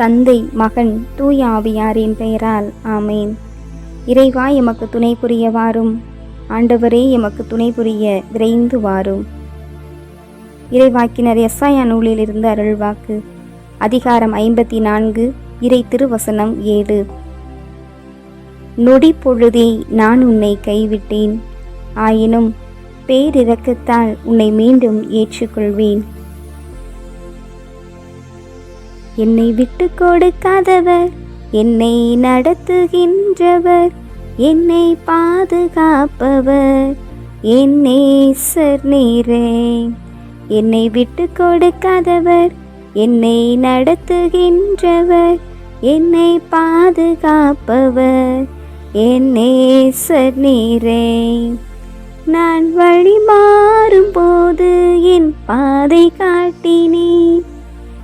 தந்தை மகன் தூய ஆவியாரின் பெயரால் ஆமேன். இறைவா எமக்கு துணை புரிய வாரும். ஆண்டவரே எமக்கு துணை புரிய விரைந்து வாரும். இறைவாக்கினர் எஸ்ஐயா நூலிலிருந்து அருள்வாக்கு. அதிகாரம் ஐம்பத்தி நான்கு இறை திருவசனம் ஏழு. நொடி பொழுதே நான் உன்னை கைவிட்டேன். ஆயினும் பேரிரக்கத்தால் உன்னை மீண்டும் ஏற்றுக்கொள்வேன். என்னை விட்டு கொடுக்காதவர். என்னை நடத்துகின்றவர். என்னை பாதுகாப்பவர். என்னை நீரே. என்னை விட்டு கொடுக்காதவர். என்னை நடத்துகின்றவர். என்னை பாதுகாப்பவர். என்னே நேசர் நீரே. நான் வழி மாறும் போது என் பாதை காட்டினேன்.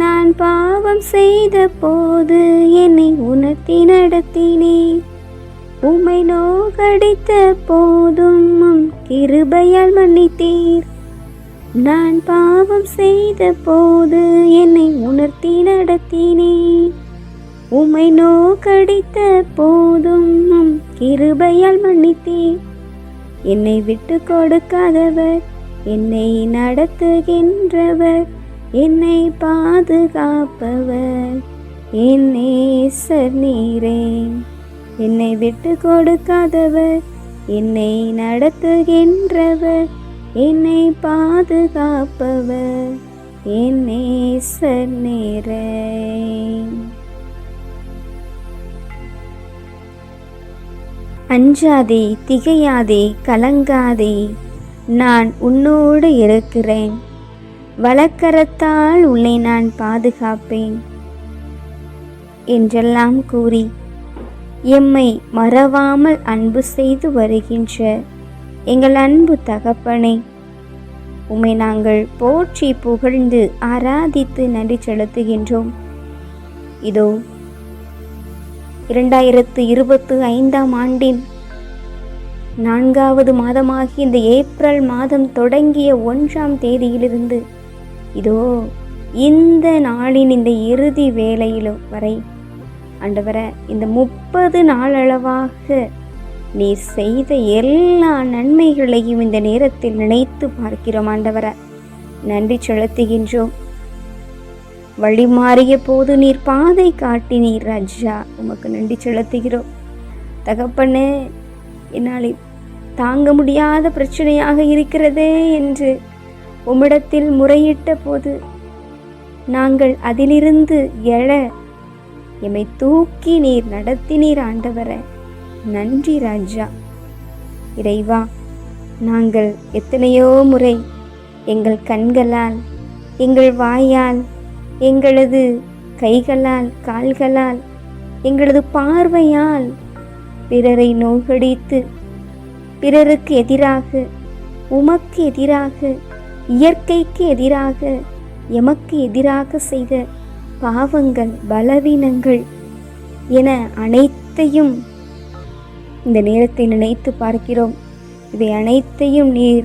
நான் பாவம் செய்த போது என்னை உணர்த்தி நடத்தினேன் உமை நோகடித்த போதும் கிருபையால் மன்னித்தீர். நான் பாவம் செய்த போது என்னை உணர்த்தி நடத்தினேன் உமை நோக்கடித்த போதும் உம் கிருபையால் மன்னித்தீர். என்னை விட்டு கொடுக்காதவர் என்னை நடத்துகின்றவர். என்னை பாதுகாப்பவர். என் நேசர் நீரே. என்னை விட்டு கொடுக்காதவர். என்னை நடத்துகின்றவர். என்னை பாதுகாப்பவர். என் நேசர் நீரே. அஞ்சாதே திகையாதே கலங்காதே. நான் உன்னோடு இருக்கிறேன். வழக்கரத்தால் உன்னை நான் பாதுகாப்பேன் என்றெல்லாம் கூறி எம்மை மறவாமல் அன்பு செய்து வருகின்ற எங்கள் அன்பு தகப்பனே உம்மை நாங்கள் போற்றி புகழ்ந்து ஆராதித்து நன்றி செலுத்துகின்றோம். இதோ இரண்டாயிரத்து இருபத்து ஐந்தாம் ஆண்டின் நான்காவது மாதமாகி இந்த ஏப்ரல் மாதம் தொடங்கிய ஒன்றாம் தேதியிலிருந்து இதோ இந்த நாளின் இந்த இறுதி வேலையிலும் வரை ஆண்டவரை இந்த முப்பது நாளளவாக நீ செய்த எல்லா நன்மைகளையும் இந்த நேரத்தில் நினைத்து பார்க்கிறோம் ஆண்டவரை. நன்றி செலுத்துகின்றோம். வழி மாறிய போது நீர் பாதை காட்டினீர் ராஜா. உமக்கு நன்றி செலுத்துகிறோம். தகப்பனே என்னால் தாங்க முடியாத பிரச்சனையாக இருக்கிறதே என்று உம்மிடத்தில் முறையிட்ட போது நாங்கள் அதிலிருந்து எழ எம்மை தூக்கி நீர் நடத்தினீர் ஆண்டவர. நன்றி ராஜா. இறைவா நாங்கள் எத்தனையோ முறை எங்கள் கண்களால் எங்கள் வாயால் எங்களது கைகளால் கால்களால் எங்களது பார்வையால் பிறரை நோகடித்து பிறருக்கு எதிராக உமக்கு எதிராக இயற்கைக்கு எதிராக எமக்கு எதிராக செய்த பாவங்கள் பலவீனங்கள் என அனைத்தையும் இந்த நேரத்தில் நினைத்து பார்க்கிறோம். இவை அனைத்தையும் நீர்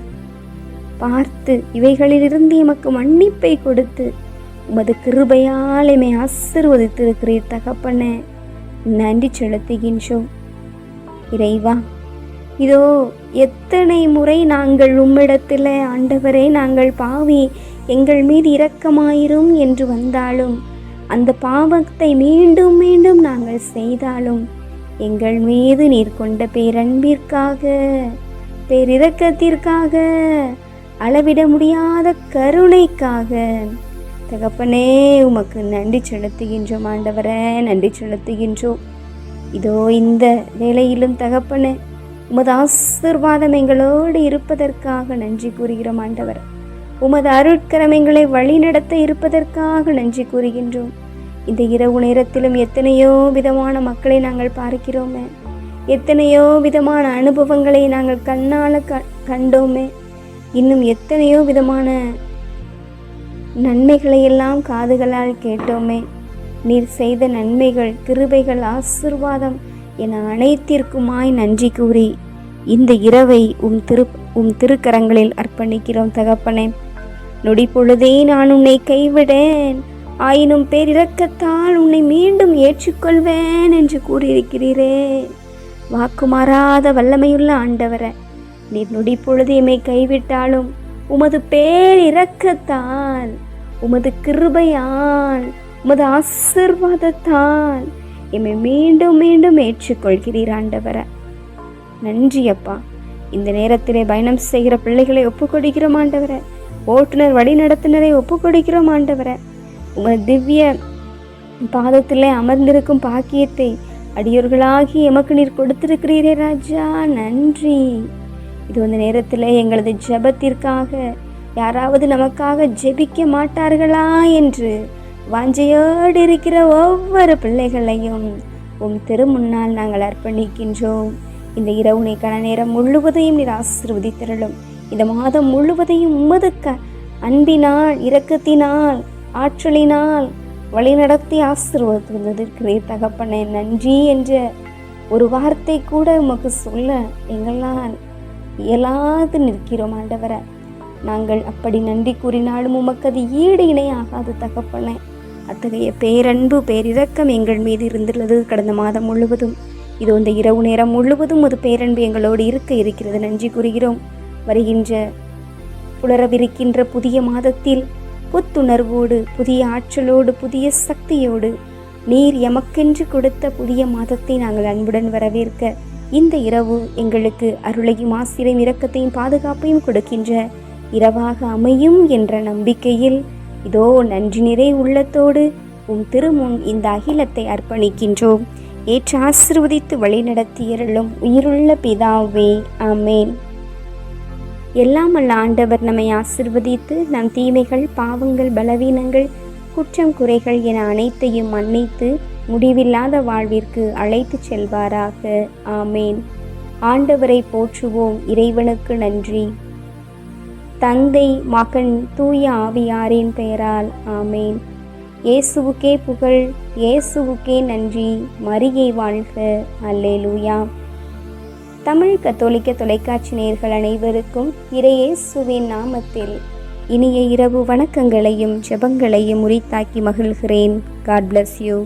பார்த்து இவைகளிலிருந்து எமக்கு மன்னிப்பை கொடுத்து உமது கிருபையால் எம்மை ஆசிர்வதித்திருக்கிறீர் தகப்பன. நன்றி செலுத்துகின்றோம். இறைவா இதோ எத்தனை முறை நாங்கள் உம்மிடத்தில் ஆண்டவரே நாங்கள் பாவி எங்கள் மீது இரக்கமாயிரும் என்று வந்தாலும் அந்த பாவத்தை மீண்டும் மீண்டும் நாங்கள் செய்தாலும் எங்கள் மீது நீர் கொண்ட பேரன்பிற்காக பேரிரக்கத்திற்காக அளவிட முடியாத கருணைக்காக. தகப்பனே உமக்கு நன்றி செலுத்துகின்றோம் ஆண்டவரே நன்றி செலுத்துகின்றோம். இதோ இந்த வேலையிலும் தகப்பனே உமது ஆசிர்வாதம் எங்களோடு இருப்பதற்காக நன்றி கூறுகிறோம் ஆண்டவர். உமது அருட்கரம் எங்களை வழிநடத்த இருப்பதற்காக நன்றி கூறுகின்றோம். இந்த இரவு நேரத்திலும் எத்தனையோ விதமான மக்களை நாங்கள் பார்க்கிறோமே. எத்தனையோ விதமான அனுபவங்களை நாங்கள் கண்ணால் க கண்டோமே. இன்னும் எத்தனையோ விதமான நன்மைகளை எல்லாம் காதுகளால் கேட்டோமே. நீர் செய்த நன்மைகள் கிருபைகள் ஆசிர்வாதம் என அனைத்திற்குமாய் நன்றி கூறி இந்த இரவை உம் திரு உம் திருக்கரங்களில் அர்ப்பணிக்கிறோம் தகப்பனே. நொடி பொழுதே நான் உன்னை கைவிடேன். ஆயினும் பேரிரக்கத்தால் உன்னை மீண்டும் ஏற்றுக்கொள்வேன் என்று கூறியிருக்கிறீரே. வாக்குமாறாத வல்லமையுள்ள ஆண்டவரை நீர் நொடி பொழுது எம்மை கைவிட்டாலும் உமது பேரிரக்கத்தால் உமது கிருபையால் உமது ஆசிர்வாதத்தால் எம்மை மீண்டும் மீண்டும் ஏற்றுக்கொள்கிறீர் ஆண்டவரை. நன்றி அப்பா. இந்த நேரத்திலே பயணம் செய்கிற பிள்ளைகளை ஒப்புக்கொடுக்கிறோம் ஆண்டவரை. ஓட்டுநர் வழிநடத்தினரை ஒப்புக்கொடுக்கிறோம் ஆண்டவரை. உங்கள் திவ்ய பாதத்திலே அமர்ந்திருக்கும் பாக்கியத்தை அடியோர்களாகி எமக்கு நீர் கொடுத்திருக்கிறீரே ராஜா. நன்றி. இது வந்த நேரத்தில் எங்களது ஜெபத்திற்காக யாராவது நமக்காக ஜெபிக்க மாட்டார்களா என்று வாஞ்சையோடு இருக்கிற ஒவ்வொரு பிள்ளைகளையும் உம் திருமுன்னால் நாங்கள் அர்ப்பணிக்கின்றோம். இந்த இரவு கன நேரம் முழுவதையும் நீர் ஆசிர்வதித்திரளும். இந்த மாதம் முழுவதையும் உமது க அன்பினால் இரக்கத்தினால் ஆற்றலினால் வழிநடத்தி ஆசிர்வதித்திருக்கிறீர் தகப்பனே நன்றி என்ற ஒரு வார்த்தை கூட உமக்கு சொல்ல எங்களால் இயலாது நிற்கிறோம் ஆண்டவரை. நாங்கள் அப்படி நன்றி கூறினாலும் உமக்கு அது ஈடு இணையாகாது தகப்பனே. அத்தகைய பேரன்பு பேரிரக்கம் எங்கள் மீது இருந்துள்ளது. கடந்த மாதம் முழுவதும் இது இந்த இரவு நேரம் முழுவதும் ஒரு பேரன்பு எங்களோடு இருக்க இருக்கிறது. நன்றி கூறுகிறோம். வருகின்ற புலரவிருக்கின்ற புதிய மாதத்தில் புத்துணர்வோடு புதிய ஆற்றலோடு புதிய சக்தியோடு நீர் எமக்கென்று கொடுத்த புதிய மாதத்தை நாங்கள் அன்புடன் வரவேற்க இந்த இரவு எங்களுக்கு அருளையும் ஆசிரியம் இரக்கத்தையும் பாதுகாப்பையும் கொடுக்கின்ற இரவாக அமையும் என்ற நம்பிக்கையில் இதோ நன்றி நிறை உள்ளத்தோடு உம் திருமுன் இந்த அகிலத்தை அர்ப்பணிக்கின்றோம். ஏற்று ஆசிர்வதித்து வழிநடத்தியருளும் உயிருள்ள பிதாவே ஆமேன். எல்லாம் அல்ல ஆண்டவர் நம்மை ஆசிர்வதித்து நம் தீமைகள் பாவங்கள் பலவீனங்கள் குற்றம் குறைகள் என அனைத்தையும் மன்னித்து முடிவில்லாத வாழ்விற்கு அழைத்துச் செல்வாராக ஆமேன். ஆண்டவரை போற்றுவோம். இறைவனுக்கு நன்றி. தந்தை மகன் தூய ஆவியாரின் பெயரால் ஆமேன். இயேசுவுக்கே புகழ் இயேசுவுக்கே நன்றி மரியை வாழ்க அல்லேலூயா. தமிழ் கத்தோலிக்க தொலைக்காட்சி நேர்கள் அனைவருக்கும் இறையேசுவின் நாமத்தில் இனிய இரவு வணக்கங்களையும் ஜெபங்களையும் உரித்தாக்கி மகிழ்கிறேன். God bless you